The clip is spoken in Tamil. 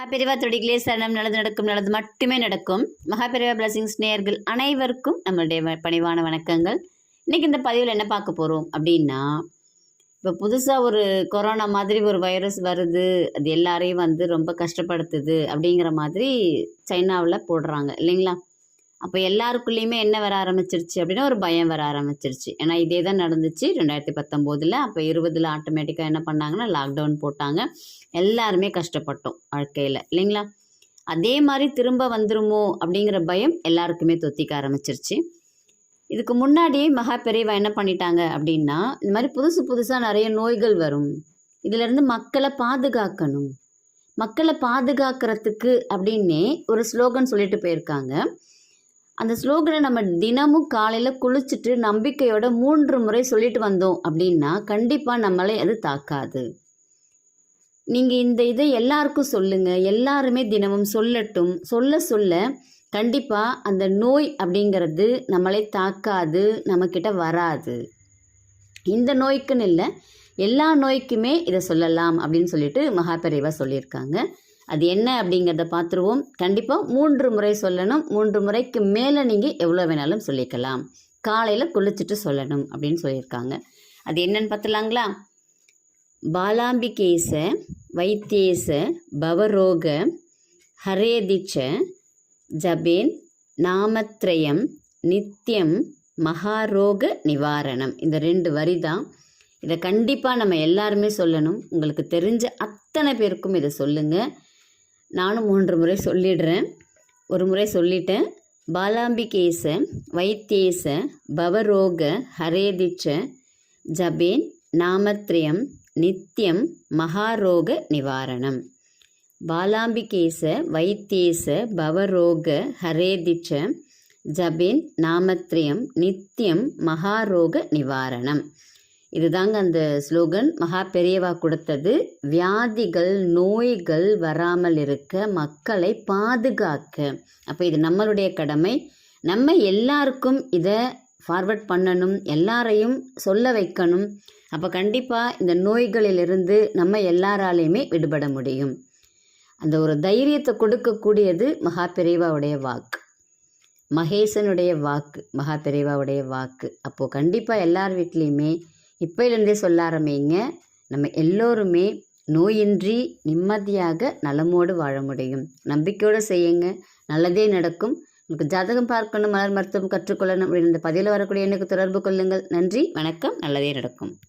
மகாபெரிவா தொடிகளே சரணம். நல்லது நடக்கும் நல்லது மட்டுமே நடக்கும். மகாபெரிவா பிளஸிங்ஸ் நேயர்கள் அனைவருக்கும் நம்மளுடைய பணிவான வணக்கங்கள். இன்னைக்கு இந்த பதிவில் என்ன பார்க்க போகிறோம் அப்படின்னா இப்போ புதுசாக ஒரு கொரோனா மாதிரி ஒரு வைரஸ் வருது. அது எல்லாரையும் வந்து ரொம்ப கஷ்டப்படுத்துது அப்படிங்கிற மாதிரி சைனாவில் போடுறாங்க. இல்லைங்களா? அப்போ எல்லாருக்குள்ளேயுமே என்ன வர ஆரம்பிச்சிருச்சு அப்படின்னா ஒரு பயம் வர ஆரம்பிச்சிருச்சு. ஏன்னா இதே தான் நடந்துச்சு. ரெண்டாயிரத்தி பத்தொம்போதில் அப்போ இருபதில் ஆட்டோமேட்டிக்காக என்ன பண்ணாங்கன்னா லாக்டவுன் போட்டாங்க. எல்லாருமே கஷ்டப்பட்டோம் வாழ்க்கையில். இல்லைங்களா? அதே மாதிரி திரும்ப வந்துருமோ அப்படிங்கிற பயம் எல்லாருக்குமே தொத்திக்க ஆரம்பிச்சிருச்சு. இதுக்கு முன்னாடியே மகா பெரியவா என்ன பண்ணிட்டாங்க அப்படின்னா இந்த மாதிரி புதுசு புதுசாக நிறைய நோய்கள் வரும். இதிலிருந்து மக்களை பாதுகாக்கணும். மக்களை பாதுகாக்கிறதுக்கு அப்படின்னே ஒரு ஸ்லோகன் சொல்லிட்டு போயிருக்காங்க. அந்த ஸ்லோகனை நம்ம தினமும் காலையில் குளிச்சுட்டு நம்பிக்கையோட மூன்று முறை சொல்லிட்டு வந்தோம் அப்படின்னா கண்டிப்பாக நம்மளை அது தாக்காது. நீங்கள் இந்த இதை எல்லாருக்கும் சொல்லுங்கள் எல்லாருமே தினமும் சொல்லட்டும். சொல்ல சொல்ல கண்டிப்பாக அந்த நோய் அப்படிங்கிறது நம்மளை தாக்காது நம்மக்கிட்ட வராது. இந்த நோய்க்குன்னு இல்லை எல்லா நோய்க்குமே இதை சொல்லலாம் அப்படின்னு சொல்லிட்டு மகாபெரிவா சொல்லியிருக்காங்க. அது என்ன அப்படிங்கிறத பார்த்துருவோம். கண்டிப்பாக மூன்று முறை சொல்லணும். மூன்று முறைக்கு மேலே நீங்கள் எவ்வளோ வேணாலும் சொல்லிக்கலாம். காலையில் குளிச்சுட்டு சொல்லணும் அப்படின்னு சொல்லியிருக்காங்க. அது என்னன்னு பார்த்துலாங்களா? பாலாம்பிகேச வைத்தியேச பவரோக ஹரேதிச்ச ஜபேன் நாமத்ரயம் நித்தியம் மகாரோக நிவாரணம். இந்த ரெண்டு வரி தான் இதை கண்டிப்பாக நம்ம எல்லாருமே சொல்லணும். உங்களுக்கு தெரிஞ்ச அத்தனை பேருக்கும் இதை சொல்லுங்கள் நானும் மூன்று முறை சொல்லிடுறேன். ஒரு முறை சொல்லிட்டேன். பாலாம்பிகேச வைத்தேச பவரோக ஹரேதிச்ச ஜபேன் நாமத்ரயம் நித்தியம் மகாரோக நிவாரணம். பாலாம்பிகேச வைத்தியேச பவரோக ஹரேதிச்ச ஜபேன் நாமத்ரயம் நித்தியம் மகாரோக நிவாரணம். இதுதாங்க அந்த ஸ்லோகன். மகா பெரியவா கொடுத்தது வியாதிகள் நோய்கள் வராமல் இருக்க மக்களை பாதுகாக்க. அப்போ இது நம்மளுடைய கடமை. நம்ம எல்லாருக்கும் இதை ஃபார்வர்ட் பண்ணணும் எல்லாரையும் சொல்ல வைக்கணும். அப்போ கண்டிப்பாக இந்த நோய்களிலிருந்து நம்ம எல்லாராலையுமே விடுபட முடியும். அந்த ஒரு தைரியத்தை கொடுக்கக்கூடியது மகா பெரியவாவுடைய வாக்கு. மகேசனுடைய வாக்கு மகா பெரியவாவுடைய வாக்கு. அப்போது கண்டிப்பாக எல்லார் வீட்லேயுமே இப்போலேருந்தே சொல்ல ஆரம்பிங்க. நம்ம எல்லோருமே நோயின்றி நிம்மதியாக நலமோடு வாழ முடியும். நம்பிக்கையோடு செய்யுங்க. நல்லதே நடக்கும். உங்களுக்கு ஜாதகம் பார்க்கணும் மலர் மருத்துவம் கற்றுக்கொள்ளணும் அப்படின்னு இந்த பதிவில் வரக்கூடிய எனக்கு தொடர்பு கொள்ளுங்கள். நன்றி வணக்கம். நல்லதே நடக்கும்.